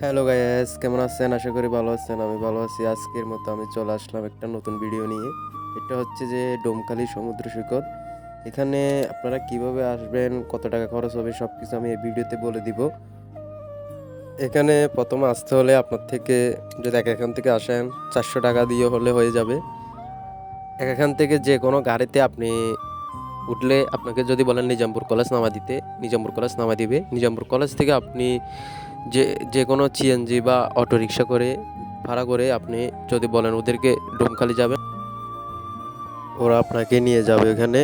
Hello guys কেমন আছেন? আশা করি ভালো আছেন। আমি ভালো আছি। আজকের মতো আমি চলে আসলাম একটা নতুন ভিডিও নিয়ে। এটা হচ্ছে যে ডোমখালি সমুদ্র সৈকত। এখানে আপনারা কীভাবে আসবেন, কত টাকা খরচ হবে সব কিছু আমি এই ভিডিওতে বলে দিব। এখানে প্রথম আসতে হলে আপনার থেকে যদি এক এখান থেকে আসেন, চারশো টাকা দিয়ে হলে হয়ে যাবে। এক এখান থেকে যে কোনো গাড়িতে আপনি উঠলে আপনাকে যদি বলেন, নিজামপুর কলেজ নামা দিতে। নিজামপুর কলেজ নামা দিবে। নিজামপুর কলেজ থেকে আপনি যে যে কোনো সিএনজি বা অটো রিক্সা করে, ভাড়া করে আপনি যদি বলেন ওদেরকে ডোমখালি যাবেন, ওরা আপনাকে নিয়ে যাবে ওখানে।